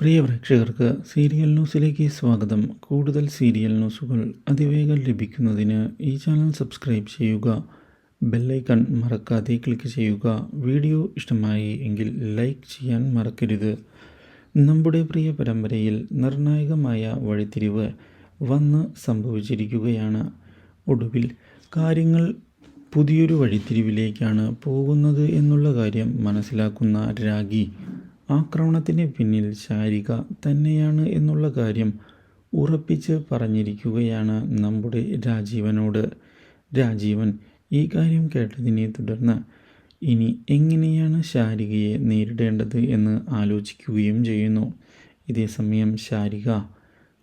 പ്രിയ പ്രേക്ഷകർക്ക് സീരിയൽ ന്യൂസിലേക്ക് സ്വാഗതം. കൂടുതൽ സീരിയൽ ന്യൂസുകൾ അതിവേഗം ലഭിക്കുന്നതിന് ഈ ചാനൽ സബ്സ്ക്രൈബ് ചെയ്യുക ബെല്ലൈക്കൺ മറക്കാതെ ക്ലിക്ക് ചെയ്യുക. വീഡിയോ ഇഷ്ടമായി എങ്കിൽ ലൈക്ക് ചെയ്യാൻ മറക്കരുത്. നമ്മുടെ പ്രിയ പരമ്പരയിൽ നിർണായകമായ വഴിത്തിരിവ് വന്ന് സംഭവിച്ചിരിക്കുകയാണ്. ഒടുവിൽ കാര്യങ്ങൾ പുതിയൊരു വഴിത്തിരിവിലേക്കാണ് പോകുന്നത് എന്നുള്ള കാര്യം മനസ്സിലാക്കുന്ന രാഗി ആക്രമണത്തിന് പിന്നിൽ ശാരിക തന്നെയാണ് എന്നുള്ള കാര്യം ഉറപ്പിച്ച് പറഞ്ഞിരിക്കുകയാണ് നമ്മുടെ രാജീവനോട്. രാജീവൻ ഈ കാര്യം കേട്ടതിനെ തുടർന്ന് ഇനി എങ്ങനെയാണ് ശാരികയെ നേരിടേണ്ടത് എന്ന് ആലോചിക്കുകയും ചെയ്യുന്നു. ഇതേസമയം ശാരിക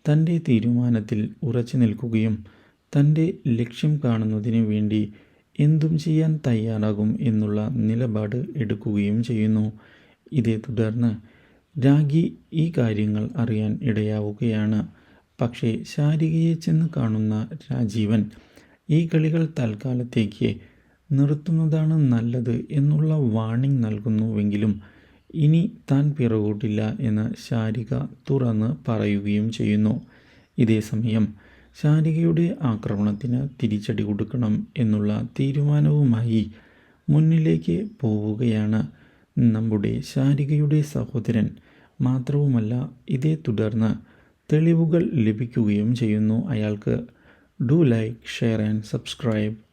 തന്റെ തീരുമാനത്തിൽ ഉറച്ചു നിൽക്കുകയും തന്റെ ലക്ഷ്യം കാണുന്നതിന് വേണ്ടി എന്തും ചെയ്യാൻ തയ്യാറാകും എന്നുള്ള നിലപാട് എടുക്കുകയും ചെയ്യുന്നു. ഇതേ തുടർന്ന് രാഗി ഈ കാര്യങ്ങൾ അറിയാൻ ഇടയാവുകയാണ്. പക്ഷേ ശാരികയെ ചെന്ന് കാണുന്ന രാജീവൻ ഈ കളികൾ തൽക്കാലത്തേക്ക് നിർത്തുന്നതാണ് നല്ലത് എന്നുള്ള വാണിംഗ് നൽകുന്നുവെങ്കിലും ഇനി താൻ പിറകോട്ടില്ല എന്ന് ശാരിക തുറന്ന് പറയുകയും ചെയ്യുന്നു. ഇതേസമയം ശാരികയുടെ ആക്രമണത്തിന് തിരിച്ചടി കൊടുക്കണം എന്നുള്ള തീരുമാനവുമായി മുന്നിലേക്ക് പോവുകയാണ്. നമ്മുടെ ശാരികയുടെ സഹോദരൻ മാത്രവുമല്ല ഇതേ തുടർന്ന് തെളിവുകൾ ലഭിക്കുകയും ചെയ്യുന്നു. അയാൾക്ക് do like share and subscribe